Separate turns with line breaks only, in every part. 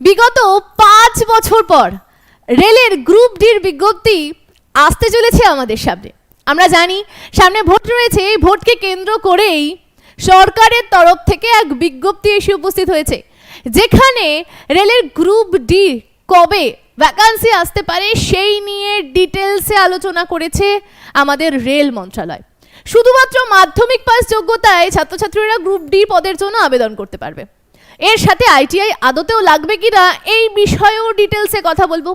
বিগত পাঁচ বছর পর রেলের গ্রুপ ডির বিজ্ঞপ্তি আসতে চলেছে আমাদের সামনে। আমরা জানি, সামনে ভোট রয়েছে, এই ভোটকে কেন্দ্র করেই সরকারের তরফ থেকে এক বিজ্ঞপ্তি এসে উপস্থিত হয়েছে, যেখানে রেলের গ্রুপ ডি কবে ভ্যাকান্সি আসতে পারে সেই নিয়ে ডিটেলসে আলোচনা করেছে আমাদের রেল মন্ত্রণালয় শুধুমাত্র মাধ্যমিক পাস যোগ্যতায় ছাত্রছাত্রীরা গ্রুপ ডি পদের জন্য আবেদন করতে পারবে। এর সাথে আইটিআই আদতেও লাগবে কিনা এই বিষয়েও ডিটেলসে কথা বলব।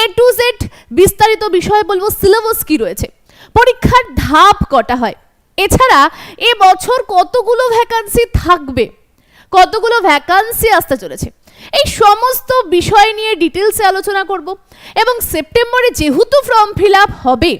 এ টু জেড বিস্তারিত বিষয়ে বলব সিলেবাস কি রয়েছে? পরীক্ষার ধাপ কটা হয়? এছাড়া এ বছর কতগুলো ভ্যাকান্সি থাকবে? কতগুলো ভ্যাকান্সি আসতে চলেছে? এই সমস্ত বিষয় নিয়ে ডিটেলসে আলোচনা করব। এবং সেপ্টেম্বরে যেহেতু ফর্ম ফিল আপ হবে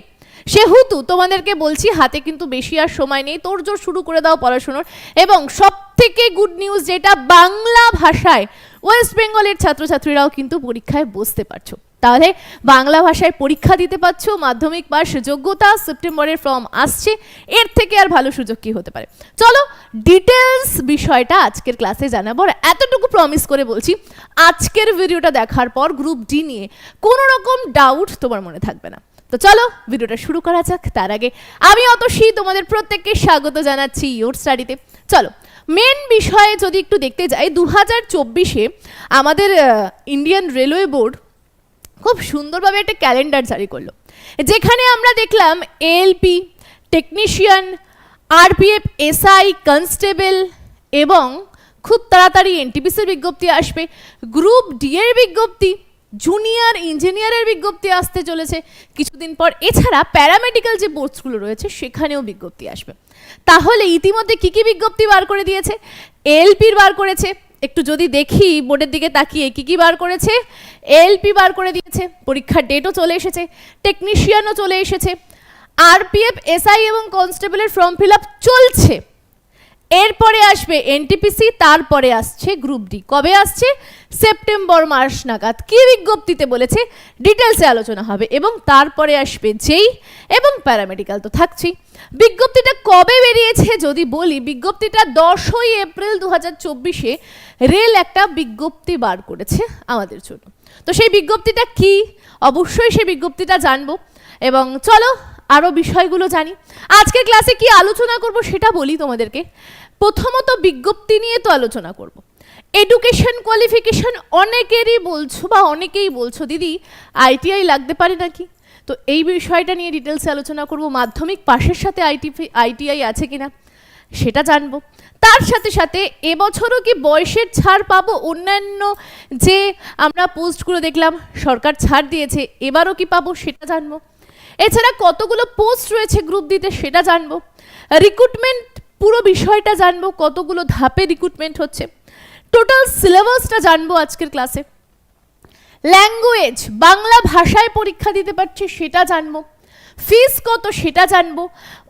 সেহেতু তোমাদেরকে বলছি, হাতে কিন্তু বেশি আর সময় নেই তোড়জোড় শুরু করে দাও পড়াশুনোর। এবং সব থেকে গুড নিউজ যেটা বাংলা ভাষায় ওয়েস্ট বেঙ্গলের ছাত্রছাত্রীরাও কিন্তু পরীক্ষায় বসতে পারছ। তাহলে বাংলা ভাষায় পরীক্ষা দিতে পারছ, মাধ্যমিক পাস যোগ্যতা সেপ্টেম্বরের ফর্ম আসছে, এর থেকে আর ভালো সুযোগ কি হতে পারে? চলো ডিটেলস বিষয়টা আজকের ক্লাসে জানাব। এতটুকু প্রমিস করে বলছি, আজকের ভিডিওটা দেখার পর গ্রুপ ডি নিয়ে কোনো রকম ডাউট তোমার মনে থাকবে না। তো চলো, ভিডিওটা শুরু করা যাক। তার আগে আমি অতসী, তোমাদের প্রত্যেককে স্বাগত জানাচ্ছি ইয়োর স্টাডিতে চলো মেন বিষয়ে যদি একটু দেখতে যাই দু হাজার চব্বিশে আমাদের ইন্ডিয়ান রেলওয়ে বোর্ড খুব সুন্দরভাবে একটা ক্যালেন্ডার জারি করল। যেখানে আমরা দেখলাম ALP technician RPF SI constable এবং খুব তাড়াতাড়ি এনটিপিসির বিজ্ঞপ্তি আসবে। গ্রুপ ডি এর বিজ্ঞপ্তি জুনিয়র ইঞ্জিনিয়ারের বিজ্ঞপ্তি আসতে চলেছে। কিছুদিন পর এছাড়া প্যারামেডিক্যাল যে পোস্টগুলো রয়েছে, সেখানেও বিজ্ঞপ্তি আসবে। তাহলে ইতিমধ্যে কি কি বিজ্ঞপ্তি বার করে দিয়েছে? এলপির বার করেছে। একটু যদি দেখি বোর্ডের দিকে তাকিয়ে, কি কি বার করেছে? এলপি বার করে দিয়েছে। পরীক্ষার ডেটও চলে এসেছে। টেকনিশিয়ানও চলে এসেছে। আরপিএফ এসআই এবং কনস্টেবলের ফর্ম ফিল আপ চলছে। এরপরে আসবে এনটিপিসি তারপরে আসছে গ্রুপ ডি কবে আসছে? সেপ্টেম্বর মাস নাগাদ। কি বিজ্ঞপ্তিতে বলেছে? ডিটেলসে আলোচনা হবে এবং তারপরে আসবে যেই এবং প্যারামেডিক্যাল তো থাকছেই। বিজ্ঞপ্তিটা কবে বেরিয়েছে যদি বলি, বিজ্ঞপ্তিটা দশই এপ্রিল দু হাজার চব্বিশে রেল একটা বিজ্ঞপ্তি বার করেছে আমাদের জন্য। তো সেই বিজ্ঞপ্তিটা কি? অবশ্যই সেই বিজ্ঞপ্তিটা জানব। এবং চলো আরও বিষয়গুলো জানি। আজকের ক্লাসে কি আলোচনা করব সেটা বলি তোমাদেরকে। প্রথমত বিজ্ঞপ্তি নিয়ে তো আলোচনা করব। এডুকেশন কোয়ালিফিকেশন অনেকেরই বলছো বা অনেকেই বলছো, দিদি আইটিআই লাগতে পারে নাকি? তো এই বিষয়টা নিয়ে ডিটেলসে আলোচনা করব, মাধ্যমিক পাশের সাথে আইটি আইটিআই আছে কিনা, সেটা জানব। তার সাথে সাথে এবছরও কি বয়সের ছাড় পাবো? অন্যান্য যে আমরা পোস্টগুলো দেখলাম, সরকার ছাড় দিয়েছে, এবারও কি পাবো সেটা জানব। এছাড়া কতগুলো পোস্ট রয়েছে গ্রুপ দিতে সেটা জানব। রিক্রুটমেন্ট পুরো বিষয়টা জানব, কতগুলো ধাপে রিক্রুটমেন্ট হচ্ছে। টোটাল সিলেবাসটা জানব আজকের ক্লাসে ল্যাঙ্গুয়েজ বাংলা ভাষায় পরীক্ষা দিতে পারছে সেটা জানব। ফিস কত সেটা জানব।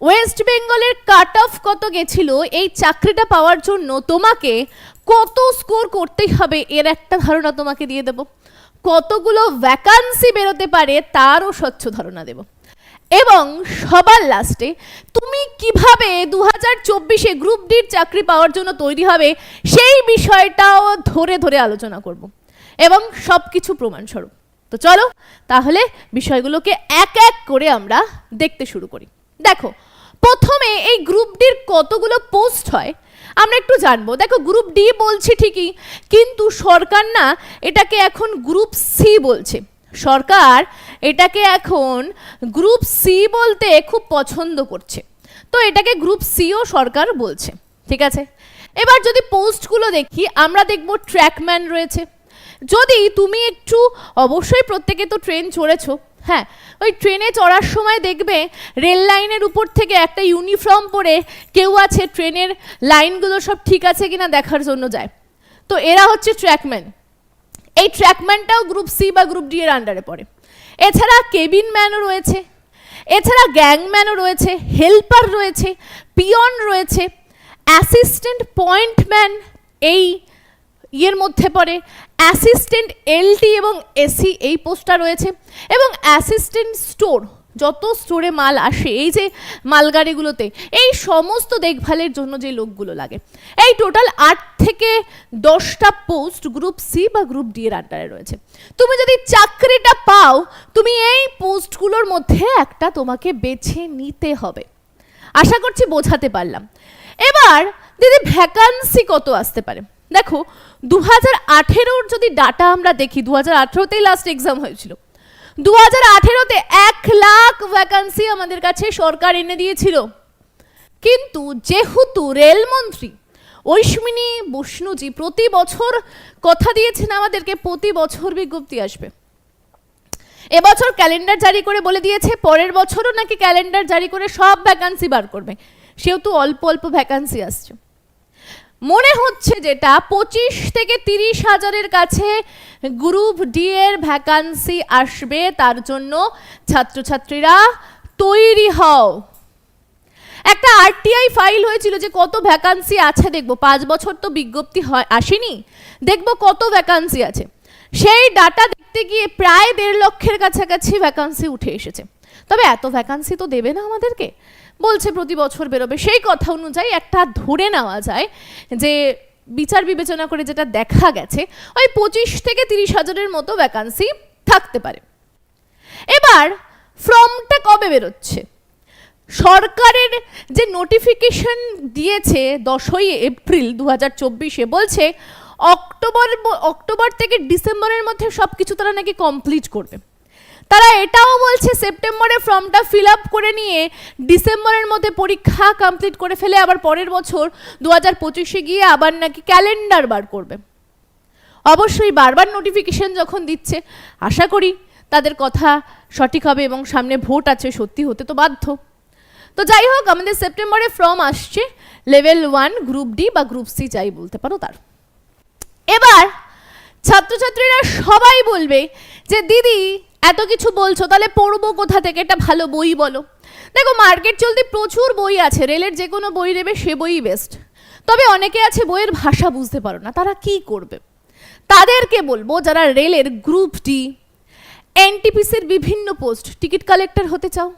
ওয়েস্ট বেঙ্গলের কাট অফ কত গেছিল, এই চাকরিটা পাওয়ার জন্য তোমাকে কত স্কোর করতেই হবে, এর একটা ধারণা তোমাকে দিয়ে দেবো। কতগুলো ভ্যাকান্সি বেরোতে পারে তারও স্বচ্ছ ধারণা দেব। এবং সবার লাস্টে তুমি কীভাবে দু হাজার চব্বিশে গ্রুপ ডির চাকরি পাওয়ার জন্য তৈরি হবে সেই বিষয়টাও ধরে ধরে আলোচনা করব এবং সব কিছু প্রমাণস্বরূপ। তো চলো, তাহলে বিষয়গুলোকে এক এক করে আমরা দেখতে শুরু করি। দেখো, প্রথমে এই গ্রুপ ডির কতগুলো পোস্ট হয় আমরা একটু জানব। দেখো গ্রুপ ডি বলছি ঠিকই, কিন্তু সরকার না এটাকে এখন গ্রুপ সি বলছে। সরকার এটাকে এখন গ্রুপ সি বলতে খুব পছন্দ করছে। তো এটাকে গ্রুপ সিও সরকার বলছে, ঠিক আছে? এবার যদি পোস্টগুলো দেখি, আমরা দেখব ট্র্যাকম্যান রয়েছে। যদি তুমি একটু অবশ্যই প্রত্যেকে তো ট্রেন চড়েছো হ্যাঁ ওই ট্রেনে চড়ার সময় দেখবে রেল লাইনের উপর থেকে একটা ইউনিফর্ম পরে কেউ আছে ট্রেনের লাইনগুলো সব ঠিক আছে কিনা দেখার জন্য যায়। তো এরা হচ্ছে ট্র্যাকম্যান। এই ট্র্যাকম্যানটাও গ্রুপ সি বা গ্রুপ ডি এর আন্ডারে পড়ে। এছাড়া কেবিন ম্যানও রয়েছে, এছাড়া গ্যাংম্যানও রয়েছে, হেল্পার রয়েছে, পিয়ন রয়েছে, অ্যাসিস্ট্যান্ট পয়েন্টম্যান এই ইয়ের মধ্যে পড়ে অ্যাসিস্ট্যান্ট এলটি এবং এসি এই পোস্টটা রয়েছে। এবং অ্যাসিস্ট্যান্ট স্টোর যত স্টোরে মাল আসে, এই যে মালগাড়িগুলোতে, এই সমস্ত দেখভালের জন্য যে লোকগুলো লাগে। এই টোটাল আট থেকে দশটা পোস্ট গ্রুপ সি বা গ্রুপ ডি এর আন্ডারে রয়েছে। তুমি যদি চাকরিটা পাও, তুমি এই পোস্টগুলোর মধ্যে একটা তোমাকে বেছে নিতে হবে। আশা করছি বোঝাতে পারলাম। এবার, দিদি ভ্যাকান্সি কত আসতে পারে? দেখো দু হাজার আঠেরোর যদি ডাটা আমরা দেখি দু হাজার আঠেরোতেই লাস্ট এক্সাম হয়েছিল। দু হাজার আঠেরোতে এক লাখ ভ্যাকান্সি আমাদের কাছে সরকার এনে দিয়েছিল। কিন্তু যেহেতু রেলমন্ত্রী ঐশ্মিনী বৈষ্ণুজি প্রতি বছর কথা দিয়েছেন আমাদেরকে, প্রতি বছর বিজ্ঞপ্তি আসবে। এবছর ক্যালেন্ডার জারি করে বলে দিয়েছে, পরের বছরও নাকি ক্যালেন্ডার জারি করে সব ভ্যাকান্সি বার করবে। সেহেতু অল্প অল্প ভ্যাকান্সি আসছে। মনে হচ্ছে যেটা পঁচিশ থেকে তিরিশ হাজারের কাছে গ্রুপ ডি এর ভ্যাকান্সি আসবে, তার জন্য ছাত্রছাত্রীরা তৈরি হও। একটা আরটিআই ফাইল হয়েছিল যে কত ভ্যাকান্সি আছে দেখব, পাঁচ বছর তো বিজ্ঞপ্তি হয়, আসেনি। দেখব কত ভ্যাকান্সি আছে। সেই ডাটা দেখতে গিয়ে প্রায় দেড় লক্ষের কাছাকাছি ভ্যাকান্সি উঠে এসেছে। তবে এত ভ্যাকান্সি তো দেবে না আমাদেরকে। বলছে প্রতি বছর বেরোবে। সেই কথা অনুযায়ী একটা ধরে নেওয়া যায় যে বিচার বিবেচনা করে যেটা দেখা গেছে, ওই পঁচিশ থেকে তিরিশ হাজারের মতো ভ্যাকান্সি থাকতে পারে। এবার ফর্মটা কবে বেরোচ্ছে? সরকারের যে নোটিফিকেশন দিয়েছে দশই এপ্রিল দু হাজার চব্বিশে বলছে, অক্টোবর অক্টোবর থেকে ডিসেম্বরের মধ্যে সব কিছু তারা নাকি কমপ্লিট করবে। তারা এটাও বলছে সেপ্টেম্বরে ফর্মটা ফিল আপ করে নিয়ে ডিসেম্বরের মধ্যে পরীক্ষা কমপ্লিট করে ফেলে আবার পরের বছর দু হাজার পঁচিশে গিয়ে আবার নাকি ক্যালেন্ডার বার করবে। অবশ্যই বারবার নোটিফিকেশন যখন দিচ্ছে, আশা করি তাদের কথা সঠিক হবে এবং সামনে ভোট আছে সত্যি হতে তো বাধ্য। তো যাই হোক, আমাদের সেপ্টেম্বরে ফর্ম আসছে, লেভেল ওয়ান, গ্রুপ ডি বা গ্রুপ সি যাই বলতে পারো তার। এবার ছাত্রছাত্রীরা সবাই বলবে যে, দিদি এত কিছু বলছো, তাহলে পড়ব কোথা থেকে? একটা ভালো বই বলো। দেখো, মার্কেট চলতে প্রচুর বই আছে, রেলের যে কোনো বই নেবে সে বইই বেস্ট তবে অনেকে আছে বইয়ের ভাষা বুঝতে পারো না, তারা কি করবে? তাদেরকে বলব, যারা রেলের গ্রুপ ডি এনটিপিসির বিভিন্ন পোস্ট টিকিট কালেক্টর হতে চাও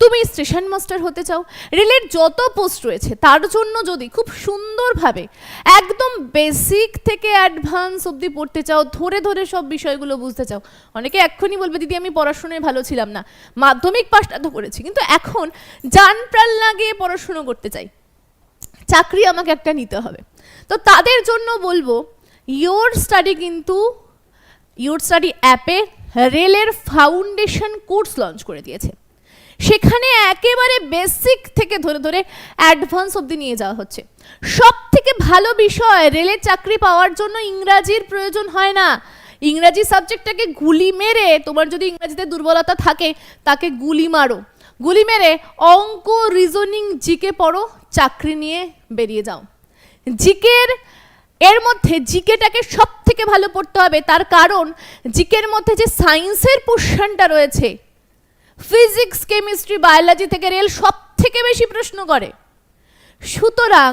তুমি স্টেশন মাস্টার হতে চাও, রেলের যত পোস্ট রয়েছে, তার জন্য যদি খুব সুন্দরভাবে একদম বেসিক থেকে অ্যাডভান্স অবধি পড়তে চাও, ধরে ধরে সব বিষয়গুলো বুঝতে চাও, অনেকে এক্ষুনি বলবে, দিদি, আমি পড়াশোনায় ভালো ছিলাম না। মাধ্যমিক পাশটা তো করেছি, কিন্তু এখন যান প্রাণ লাগিয়ে পড়াশুনো করতে চাই। চাকরি আমাকে একটা নিতে হবে। তো তাদের জন্য বলব ইয়োর স্টাডি কিন্তু ইয়োর স্টাডি অ্যাপে রেলের ফাউন্ডেশন কোর্স লঞ্চ করে দিয়েছে। সেখানে একেবারে বেসিক থেকে ধরে ধরে অ্যাডভান্স অবধি নিয়ে যাওয়া হচ্ছে। সব থেকে ভালো বিষয়, রেলের চাকরি পাওয়ার জন্য ইংরাজির প্রয়োজন হয় না। ইংরাজি সাবজেক্টটাকে গুলি মেরে, তোমার যদি ইংরাজিতে দুর্বলতা থাকে, তাকে গুলি মারো। গুলি মেরে অঙ্ক রিজনিং জিকে পড়ো, চাকরি নিয়ে বেরিয়ে যাও। জিকের এর মধ্যে জিকেটাকে সব থেকে ভালো পড়তে হবে, তার কারণ জিকের মধ্যে যে সায়েন্সের পোর্শনটা রয়েছে ফিজিক্স কেমিস্ট্রি বায়োলজি থেকে রেল সব থেকে বেশি প্রশ্ন করে। সুতরাং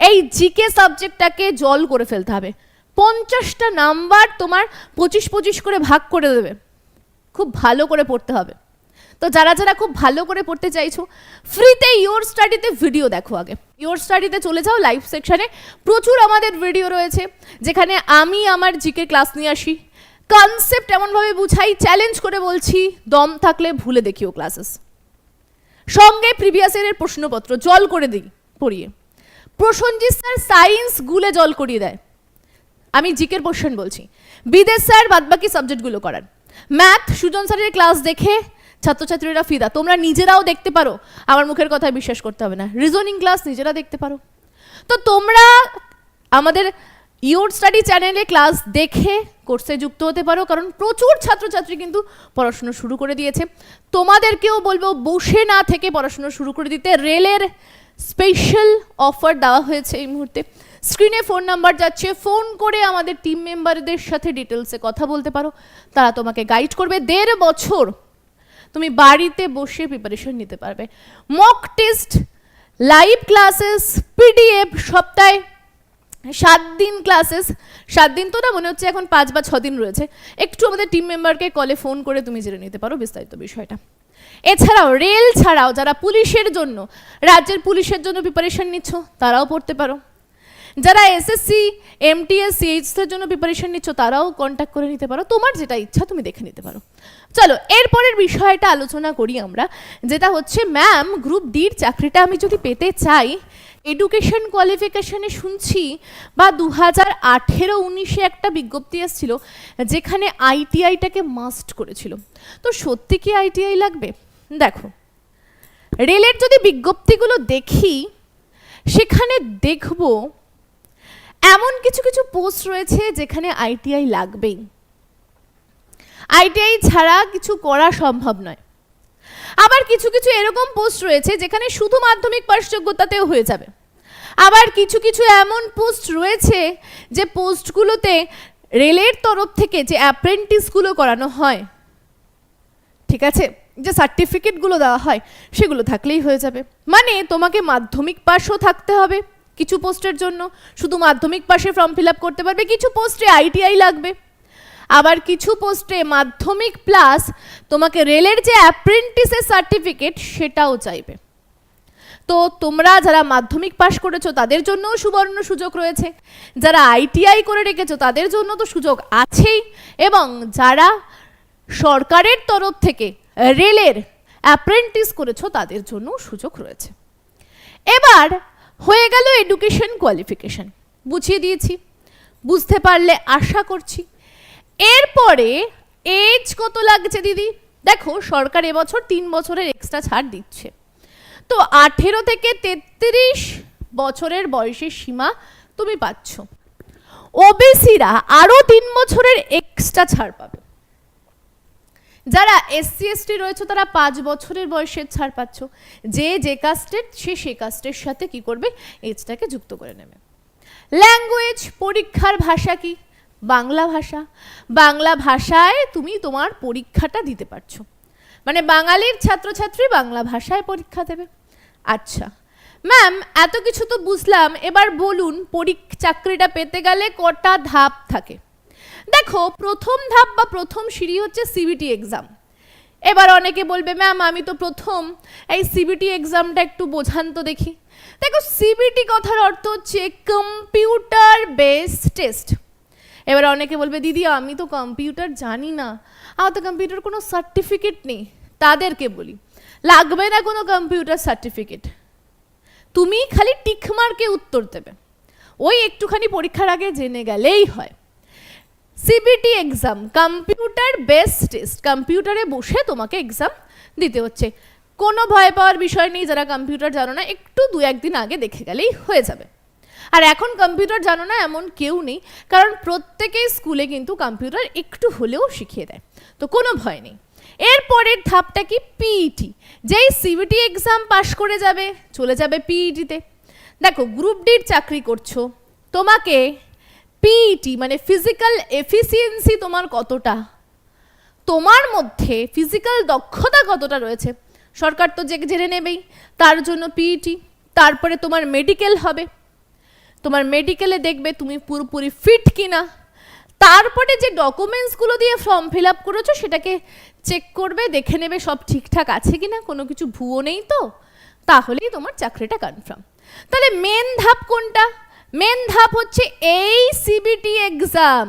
এই জিকে সাবজেক্টটাকে জল করে ফেলতে হবে। পঞ্চাশটা নাম্বার তোমার পঁচিশ পঁচিশ করে ভাগ করে দেবে। খুব ভালো করে পড়তে হবে। তো যারা যারা খুব ভালো করে পড়তে চাইছো ফ্রিতে ইওর স্টাডিতে ভিডিও দেখো আগে। ইওর স্টাডিতে চলে যাও লাইভ সেকশানে প্রচুর আমাদের ভিডিও রয়েছে, যেখানে আমি আমার জিকে ক্লাস নিয়ে আসি। কনসেপ্ট এমনভাবে বুঝাই চ্যালেঞ্জ করে বলছি, দম থাকলে ভুলে দেখিও ক্লাসেস সঙ্গে প্রিভিয়াস ইয়ারের প্রশ্নপত্র, জল করে দিই, পড়িয়ে। প্রসঞ্জিৎ স্যার সায়েন্স গুলে জল করিয়ে দেয়। আমি জিকের পোর্শন বলছি। বিদেশ স্যার বাদবাকি সাবজেক্টগুলো করার। ম্যাথ সুজন স্যারের ক্লাস দেখে ছাত্রছাত্রীরা ফিদা। তোমরা নিজেরাও দেখতে পারো। আমার মুখের কথায় বিশ্বাস করতে হবে না। রিজনিং ক্লাস নিজেরা দেখতে পারো। তো তোমরা আমাদের ইউর স্টাডি চ্যানেলে ক্লাস দেখে কোর্সে যুক্ত হতে পারো, কারণ প্রচুর ছাত্রছাত্রী কিন্তু পড়াশুনো শুরু করে দিয়েছে। তোমাদেরকেও বলব, বসে না থেকে পড়াশুনো শুরু করে দিতে। রেলের স্পেশাল অফার দেওয়া হয়েছে এই মুহূর্তে। স্ক্রিনে ফোন নাম্বার যাচ্ছে। ফোন করে আমাদের টিম মেম্বারদের সাথে ডিটেলসে কথা বলতে পারো। তারা তোমাকে গাইড করবে। দেড় বছর তুমি বাড়িতে বসে প্রিপারেশন নিতে পারবে। Mock test live classes PDF সপ্তাহে সাত দিন ক্লাসেস সাত দিন তো না মনে হচ্ছে এখন পাঁচ বা ছ দিন রয়েছে। একটু আমাদের টিম মেম্বারকে কলে ফোন করে তুমি জেনে নিতে পারো বিস্তারিত বিষয়টা। এছাড়াও রেল ছাড়াও যারা পুলিশের জন্য, রাজ্যের পুলিশের জন্য প্রিপারেশন নিচ্ছ, তারাও পড়তে পারো। যারা এসএসসি এমটিএস সিএইচসের জন্য প্রিপারেশন নিচ্ছ, তারাও কন্ট্যাক্ট করে নিতে পারো। তোমার যেটা ইচ্ছা, তুমি দেখে নিতে পারো। চলো, এরপরের বিষয়টা আলোচনা করি আমরা, যেটা হচ্ছে ম্যাম গ্রুপ ডির চাকরিটা আমি যদি পেতে চাই এডুকেশন কোয়ালিফিকেশনে শুনছি, বা দু হাজার আঠেরো উনিশে একটা বিজ্ঞপ্তি এসেছিল, যেখানে আইটিআইটাকে মাস্ট করেছিল। তো সত্যি কি আইটিআই লাগবে? দেখো, রেলের যদি বিজ্ঞপ্তিগুলো দেখি, সেখানে দেখব, এমন কিছু কিছু পোস্ট রয়েছে যেখানে আইটিআই লাগবেই। আইটিআই ছাড়া কিছু করা সম্ভব নয়। আবার কিছু কিছু এরকম পোস্ট রয়েছে যেখানে শুধু মাধ্যমিক পাশ যোগ্যতাতেও হয়ে যাবে। আবার কিছু কিছু এমন পোস্ট রয়েছে যে পোস্টগুলোতে রেলের তরফ থেকে যে অ্যাপ্রেন্টিসগুলো করানো হয়, ঠিক আছে? যে সার্টিফিকেটগুলো দেওয়া হয়, সেগুলো থাকলেই হয়ে যাবে। মানে তোমাকে মাধ্যমিক পাশও থাকতে হবে কিছু পোস্টের জন্য। শুধু মাধ্যমিক পাশে ফর্ম ফিল আপ করতে পারবে, কিছু পোস্টে আইটিআই লাগবে। আবার কিছু পোস্টে মাধ্যমিক প্লাস তোমাকে রেলের যে অ্যাপ্রেন্টিসের সার্টিফিকেট সেটাও চাইবে। তো তোমরা যারা মাধ্যমিক পাশ করেছ, তাদের জন্যও সুবর্ণ সুযোগ রয়েছে। যারা আইটিআই করে রেখেছো, তাদের জন্য তো সুযোগ আছেই। এবং যারা সরকারের তরফ থেকে রেলের অ্যাপ্রেন্টিস করেছ, তাদের জন্য সুযোগ রয়েছে। এবার হয়ে গেল এডুকেশন কোয়ালিফিকেশন বুঝিয়ে দিয়েছি। বুঝতে পারলে আশা করছি। এরপরে এজ কত লাগছে দিদি? দেখো, সরকার এবছর তিন বছরের এক্সট্রা ছাড় দিচ্ছে। তো আঠেরো থেকে তেত্রিশ বছরের বয়সের সীমা তুমি পাচ্ছ। ওবিসিরা আরও তিন বছরের এক্সট্রা ছাড় পাবে। যারা এসসি এসটি রয়েছে, তারা পাঁচ বছরের বয়সের ছাড় পাচ্ছ। যে যে কাস্টের, সে সে কাস্টের সাথে কি করবে? এজটাকে যুক্ত করে নেবে। ল্যাঙ্গুয়েজ পরীক্ষার ভাষা কি? বাংলা ভাষা। বাংলা ভাষায় তুমি তোমার পরীক্ষাটা দিতে পারছ। মানে বাঙালির ছাত্রছাত্রী বাংলা ভাষায় পরীক্ষা দেবে। আচ্ছা ম্যাম এত কিছু তো বুঝলাম। এবার বলুন, পরীক্ষা, চাকরিটা পেতে গেলে কটা ধাপ থাকে? দেখো, প্রথম ধাপ বা প্রথম সিঁড়ি হচ্ছে সিবিটি এক্সাম এবার অনেকে বলবে ম্যাম আমি তো প্রথম। এই সিবিটি এক্সামটা একটু বোঝান তো দেখি। দেখো সিবিটি কথার অর্থ হচ্ছে কম্পিউটার বেস টেস্ট এবার অনেকে বলবে, দিদি, আমি তো কম্পিউটার জানি না। আমার তো কম্পিউটার কোনো সার্টিফিকেট নেই। তাদেরকে বলি, লাগবে না কোনো কম্পিউটার সার্টিফিকেট তুমি খালি টিকমার্কে উত্তর দেবে। ওই একটুখানি পরীক্ষার আগে জেনে গেলেই হয়। CBT exam computer base test কম্পিউটারে বসে তোমাকে এক্সাম দিতে হচ্ছে। কোনো ভয় পাওয়ার বিষয় নেই, যারা কম্পিউটার জানো না, একটু দু একদিন আগে দেখে গেলেই হয়ে যাবে। আর এখন কম্পিউটার জানো না, এমন কেউ নেই, কারণ প্রত্যেকেই স্কুলে কিন্তু কম্পিউটার একটু হলেও শিখিয়ে দেয়। তো কোনো ভয় নেই। এরপরের ধাপটা কি? পিইটি যেই সিবিটি এক্সাম পাশ করে যাবে, চলে যাবে পিইটিতে দেখো গ্রুপ ডির চাকরি করছ, তোমাকে পিইটি মানে ফিজিক্যাল এফিসিয়েন্সি তোমার কতটা? তোমার মধ্যে ফিজিক্যাল দক্ষতা কতটা রয়েছে? সরকার তো জেনে নেবেই, তার জন্য পিইটি তারপরে তোমার মেডিকেল হবে। তোমার মেডিকেলে দেখবে তুমি পুরোপুরি ফিট কিনা। তারপরে যে ডকুমেন্টসগুলো দিয়ে ফর্ম ফিল আপ করেছ, সেটাকে চেক করবে, দেখে নেবে সব ঠিকঠাক আছে কিনা, কোনো কিছু ভুয়ো নেই তো। তাহলেই তোমার চাকরিটা কনফার্ম তাহলে মেন ধাপ কোনটা? মেন ধাপ হচ্ছে এই CBT exam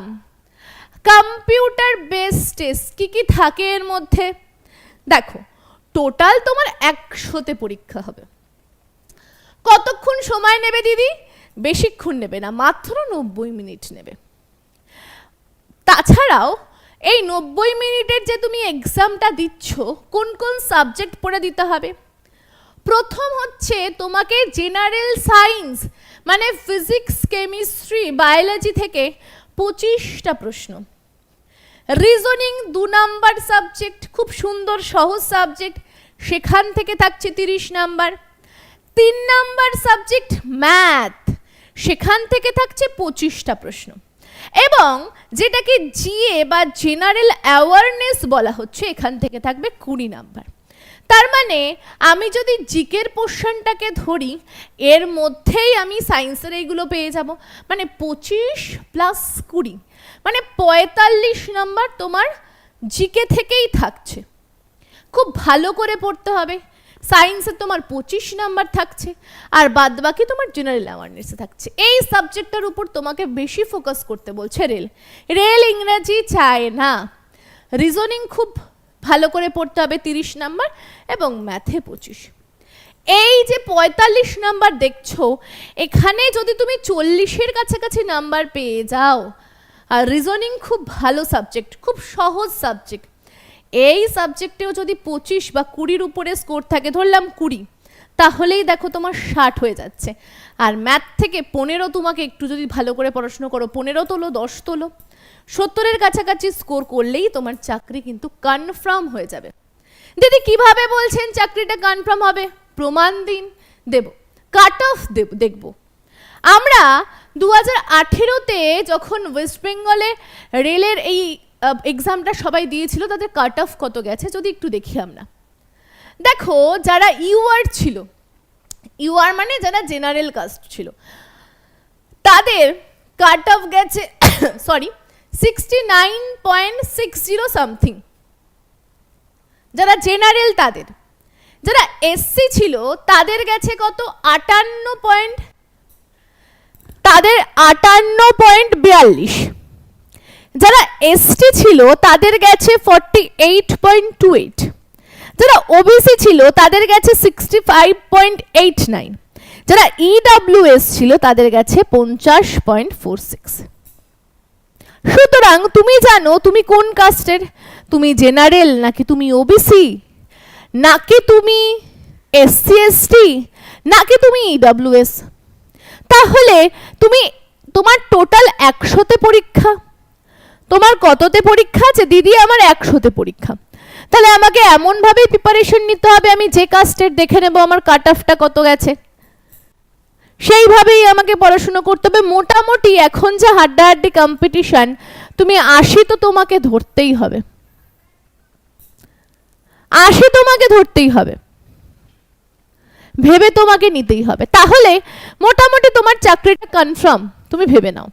computer base test কী কী থাকে এর মধ্যে? দেখো টোটাল তোমার একশোতে পরীক্ষা হবে। কতক্ষণ সময় নেবে দিদি? বেশিক্ষণ নেবে না, মাত্র নব্বই মিনিট নেবে। তাছাড়াও, এই নব্বই মিনিটের যে তুমি এক্সামটা দিচ্ছ, কোন কোন সাবজেক্ট পড়ে দিতে হবে? প্রথম হচ্ছে তোমাকে জেনারেল সায়েন্স মানে ফিজিক্স কেমিস্ট্রি বায়োলজি থেকে পঁচিশটা প্রশ্ন। রিজনিং দু নাম্বার সাবজেক্ট খুব সুন্দর, সহজ সাবজেক্ট সেখান থেকে থাকছে তিরিশ নাম্বার। তিন নাম্বার সাবজেক্ট ম্যাথ সেখান থেকে থাকছে পঁচিশটা প্রশ্ন। এবং যেটাকে জিএ বা জেনারেল অ্যাওয়ারনেস বলা হচ্ছে, এখান থেকে থাকবে কুড়ি নাম্বার। তার মানে আমি যদি জিকের পোর্শনটাকে ধরি, এর মধ্যেই আমি সায়েন্সের এইগুলো পেয়ে যাব। মানে পঁচিশ প্লাস কুড়ি মানে পঁয়তাল্লিশ নাম্বার তোমার জিকে থেকেই থাকছে। খুব ভালো করে পড়তে হবে। সায়েন্সে তোমার পঁচিশ নাম্বার থাকছে, আর বাদ বাকি তোমার জেনারেল অ্যাওয়ারনেসে থাকছে। এই সাবজেক্টটার উপর তোমাকে বেশি ফোকাস করতে বলছে রেল রেল ইংরাজি চায় না। রিজনিং খুব ভালো করে পড়তে হবে তিরিশ নাম্বার এবং ম্যাথে পঁচিশ। এই যে পঁয়তাল্লিশ নাম্বার দেখছ, এখানে যদি তুমি চল্লিশের কাছাকাছি নাম্বার পেয়ে যাও, আর রিজনিং খুব ভালো সাবজেক্ট খুব সহজ সাবজেক্ট এই সাবজেক্টেও যদি পঁচিশ বা কুড়ির উপরে স্কোর থাকে, ধরলাম কুড়ি, তাহলেই দেখো তোমার ষাট হয়ে যাচ্ছে। আর ম্যাথ থেকে পনেরো তোমাকে একটু যদি ভালো করে পড়াশুনো করো, পনেরো তোলো, দশ তোলো। সত্তরের কাছাকাছি স্কোর করলেই তোমার চাকরি কিন্তু কনফার্ম হয়ে যাবে। দিদি, কীভাবে বলছেন চাকরিটা কনফার্ম হবে? প্রমাণ দিন, দেব কাট অফ দেব, দেখব। আমরা দু হাজার আঠেরোতে যখন ওয়েস্ট বেঙ্গলে রেলের এই এক্সামটা সবাই দিয়েছিল, তাদের কাট অফ কত গেছে যদি একটু দেখি আমরা। দেখো, যারা ইউআর ছিল ইউআর মানে যারা জেনারেল কাস্ট ছিল, তাদের কাট অফ গেছে sorry sixty nine point six zero something যারা জেনারেল তাদের, যারা এসসি ছিল, তাদের গেছে কত? আটান্ন পয়েন্ট তাদের আটান্ন পয়েন্ট বিয়াল্লিশ। যারা এসটি ছিল, তাদের গেছে forty eight point two eight যারা ওবিসি ছিল, তাদের গেছে sixty five point eight nine যারা ইডাব্লিউএস ছিল, তাদের গেছে পঞ্চাশ পয়েন্ট ফোর সিক্স সুতরাং তুমি জানো, তুমি কোন কাস্টের? তুমি জেনারেল নাকি তুমি ওবিসি নাকি তুমি এসসি এসটি নাকি তুমি ইডাব্লিউএস তাহলে তুমি তোমার টোটাল একশোতে পরীক্ষা। তোমার কততে পরীক্ষা আছে? দিদি আমার একশোতে পরীক্ষা। তাহলে আমাকে এমনভাবেই প্রিপারেশন নিতে হবে, আমি যে কাস্টের দেখে নেব আমার কাট অফটা কত গেছে। সেইভাবেই আমাকে পড়াশুনো করতে হবে। মোটামুটি এখন যে হাড্ডাহাড্ডি কম্পিটিশন তুমি আশি তো তোমাকে ধরতেই হবে। আশি তোমাকে ধরতেই হবে। ভেবে তোমাকে নিতেই হবে। তাহলে মোটামুটি তোমার চাকরিটা কনফার্ম তুমি ভেবে নাও।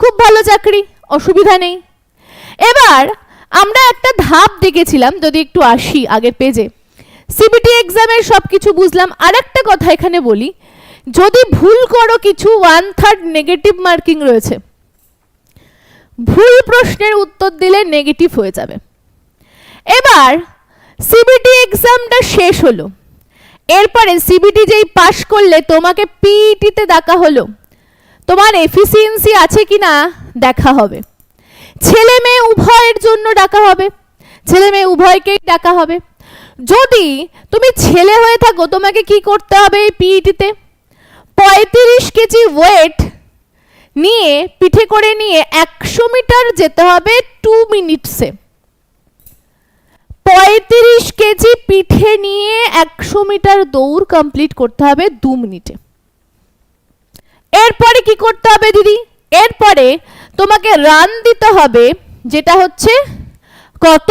খুব ভালো চাকরি। অসুবিধা নেই। এবার আমরা একটা ধাপ দেখেছিলাম, যদি একটু আসি আগের পেজে সিবিটি এক্সামের সব কিছু বুঝলাম। আর একটা কথা এখানে বলি, যদি ভুল করো কিছু ওয়ান থার্ড নেগেটিভ মার্কিং রয়েছে। ভুল প্রশ্নের উত্তর দিলে নেগেটিভ হয়ে যাবে। এবার সিবিটি এক্সামটা শেষ হলো। এরপরে সিবিটি যেই পাশ করলে তোমাকে পিইটিতে ডাকা হলো, তোমার এফিসিয়েন্সি আছে কি না দেখা হবে। ছেলে মেয়ে উভয়ের জন্য ডাকা হবে। ছেলে মেয়ে উভয়কেই ডাকা হবে। যদি তুমি ছেলে হয়ে থাকো, তোমাকে কি করতে হবে এই পিইটিতে? পঁয়ত্রিশ কেজি ওয়েট নিয়ে, পিঠে করে নিয়ে একশো মিটার যেতে হবে টু মিনিটসে। পঁয়ত্রিশ কেজি পিঠে নিয়ে একশো মিটার দৌড় কমপ্লিট করতে হবে দু মিনিটে। এরপরে কি করতে হবে দিদি? এরপরে তোমাকে রান দিতে হবে, যেটা হচ্ছে কত?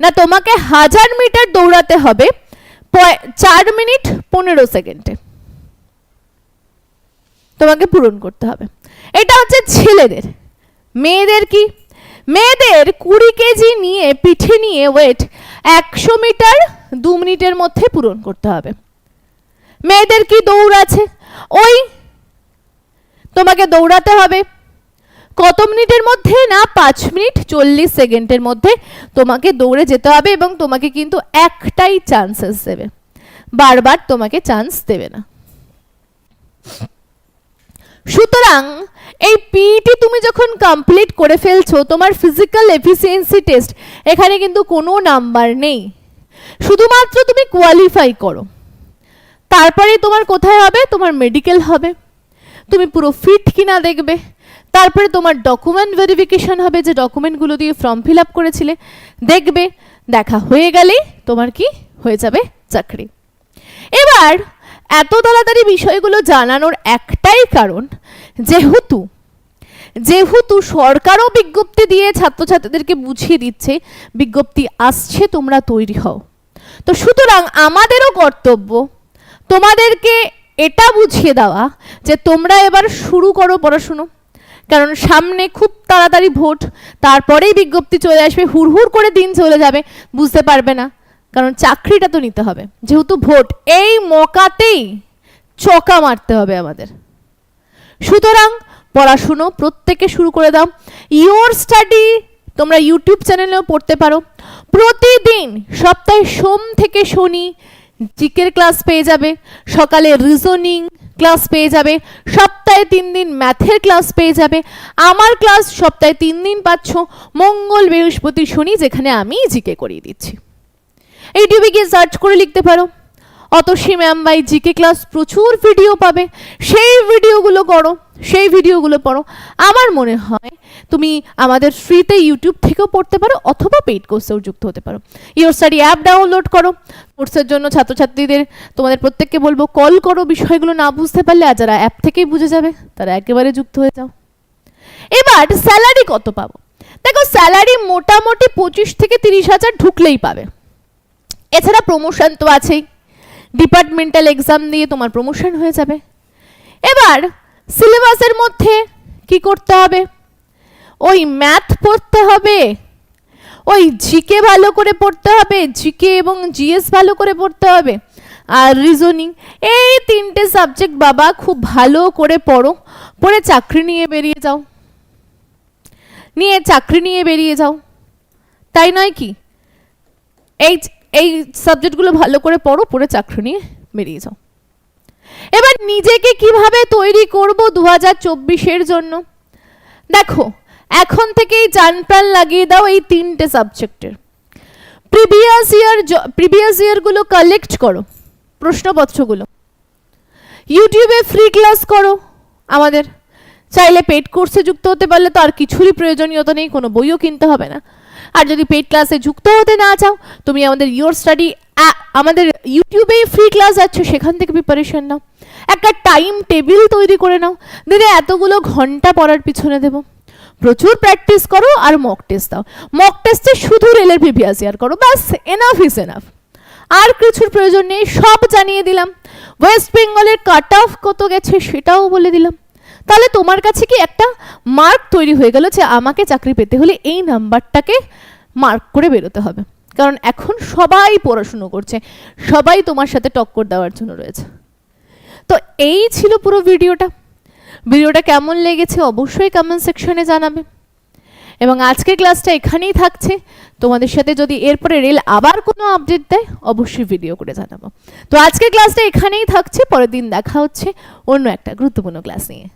না, তোমাকে হাজার মিটার দৌড়াতে হবে চার মিনিট পনেরো সেকেন্ডে। তোমাকে পূরণ করতে হবে। এটা হচ্ছে ছেলেদের। মেয়েদের কি? মেয়েদের কুড়ি কেজি নিয়ে পিঠে নিয়ে ওয়েট একশো মিটার দু মিনিটের মধ্যে পূরণ করতে হবে। মেয়েদের কি দৌড় আছে? ওই তোমাকে দৌড়াতে হবে। কত মিনিটের মধ্যে? না, পাঁচ মিনিট, চল্লিশ সেকেন্ডের মধ্যে তোমাকে দৌড়ে যেতে হবে এবং তোমাকে কিন্তু একটাই চান্সেস দেবে। বারবার তোমাকে চান্স দেবে না। সুতরাং এই পিইটি তুমি যখন কমপ্লিট করে ফেলছো, তোমার ফিজিক্যাল এফিসিয়েন্সি টেস্ট এখানে কিন্তু কোনো নাম্বার নেই। শুধুমাত্র তুমি কোয়ালিফাই করো। তারপরে তোমার কোথায় হবে? তোমার মেডিকেল হবে। তুমি পুরো ফিট কিনা দেখবে। তারপরে তোমার ডকুমেন্ট ভেরিফিকেশন হবে, যে ডকুমেন্টগুলো দিয়ে ফর্ম ফিল আপ করেছিলে। দেখবে, দেখা হয়ে গেলেই তোমার কি? হয়ে যাবে চাকরি। এবার, এত তাড়াতাড়ি বিষয়গুলো জানানোর একটাই কারণ, যেহেতু যেহেতু সরকারও বিজ্ঞপ্তি দিয়ে ছাত্রছাত্রীদেরকে বুঝিয়ে দিচ্ছে, বিজ্ঞপ্তি আসছে, তোমরা তৈরি হও। তো সুতরাং আমাদেরও কর্তব্য, তোমাদেরকে এটা বুঝিয়ে দেওয়া, যে তোমরা এবার শুরু করো পড়াশুনো। কারণ সামনে খুব তাড়াতাড়ি ভোট, তারপরেই বিজ্ঞপ্তি চলে আসবে, হুড়হুড় করে দিন চলে যাবে, বুঝতে পারবে না। কারণ চাকরিটা তো নিতে হবে। যেহেতু ভোট, এই মকাতেই চকা মারতে হবে আমাদের। সুতরাং পড়াশুনো প্রত্যেকে শুরু করে দাও। ইওর স্টাডি তোমরা ইউটিউব চ্যানেলেও পড়তে পারো। প্রতিদিন সপ্তাহে সোম থেকে শনি, জিকের ক্লাস পেয়ে যাবে। সকালে রিজনিং ক্লাস পেয়ে যাবে, সপ্তাহে তিন দিন ম্যাথের ক্লাস পেয়ে যাবে, আমার ক্লাস সপ্তাহে তিন দিন পাচ্ছ, মঙ্গল, বৃহস্পতি, শনি যেখানে আমি জিকে করিয়ে দিচ্ছি। ইউটিউবে গিয়ে সার্চ করে লিখতে পারো। Atasi ma'am by GK class প্রচুর ভিডিও পাবে, সেই ভিডিওগুলো করো। সেই ভিডিওগুলো পড়ো। আমার মনে হয় তুমি আমাদের ফ্রিতে ইউটিউব থেকেও পড়তে পারো অথবা পেইড কোর্সেও যুক্ত হতে পারো। ইওর স্টাডি অ্যাপ ডাউনলোড করো। কোর্সের জন্য ছাত্রছাত্রীদের তোমাদের প্রত্যেককে বলব কল করো বিষয়গুলো না বুঝতে পারলে আর যারা অ্যাপ থেকেই বুঝে যাবে, তারা একেবারে যুক্ত হয়ে যাও। এবার স্যালারি কত পাবো? দেখো স্যালারি মোটামুটি পঁচিশ থেকে তিরিশ হাজার ঢুকলেই পাবে। এছাড়া প্রমোশন তো আছেই। ডিপার্টমেন্টাল এক্সাম দিয়ে তোমার প্রমোশন হয়ে যাবে। এবার সিলেবাসের মধ্যে কি করতে হবে? ওই ম্যাথ পড়তে হবে, ওই জিকে ভালো করে পড়তে হবে জিকে এবং জিএস ভালো করে পড়তে হবে, আর রিজনিং এই তিনটে সাবজেক্ট বাবা খুব ভালো করে পড়ো, পড়ে চাকরি নিয়ে বেরিয়ে যাও। নিয়ে চাকরি নিয়ে বেরিয়ে যাও। তাই নয় কি? এই এই সাবজেক্টগুলো ভালো করে পড়ো, পড়ে চাকরি নিয়ে বেরিয়ে যাও। এবার নিজেকে কীভাবে তৈরি করব দু হাজার চব্বিশের জন্য? দেখো, এখন থেকেই জান প্রাণ লাগিয়ে দাও এই তিনটে সাবজেক্টের। প্রিভিয়াস ইয়ার প্রিভিয়াস ইয়ারগুলো কালেক্ট করো, প্রশ্নপত্রগুলো। ইউটিউবে ফ্রি ক্লাস করো, আমাদের। চাইলে পেড কোর্সে যুক্ত হতে পারলে তো আর কিছুরই প্রয়োজনীয়তা নেই, কোনো বইও কিনতে হবে না। আর যদি পেড ক্লাসে যুক্ত হতে না চাও, তুমি আমাদের ইয়োর স্টাডি আমাদের ইউটিউবেই ফ্রি ক্লাস যাচ্ছে সেখান থেকে প্রিপারেশন নাও। একটা টাইম টেবিল তৈরি করে নাও। দিদি, এতগুলো ঘণ্টা পড়ার পিছনে দেবো। প্রচুর প্র্যাকটিস করো আর মক টেস্ট দাও। মক টেস্টে শুধু রেলের প্রিভিয়াস ইয়ার করো, ব্যাস এনাফ ইজ এনাফ আর কিছুর প্রয়োজন নেই, সব জানিয়ে দিলাম। ওয়েস্ট বেঙ্গলের কাট অফ কত গেছে সেটাও বলে দিলাম। তাহলে তোমার কাছে কি একটা মার্ক তৈরি হয়ে গেল যে আমাকে চাকরি পেতে হলে এই নাম্বারটাকে মার্ক করে বেরোতে হবে। কারণ এখন সবাই পড়াশুনো করছে, সবাই তোমার সাথে টক্কর দেওয়ার জন্য রয়েছে। তো এই ছিল পুরো ভিডিওটা। ভিডিওটা কেমন লেগেছে অবশ্যই কমেন্ট সেকশনে জানাবে। এবং আজকের ক্লাসটা এখানেই থাকছে। তোমাদের সাথে যদি এরপরে রেল আবার কোনো আপডেট দেয়, অবশ্যই ভিডিও করে জানাব। তো আজকের ক্লাসটা এখানেই থাকছে। পরের দিন দেখা হচ্ছে অন্য একটা গুরুত্বপূর্ণ ক্লাস নিয়ে।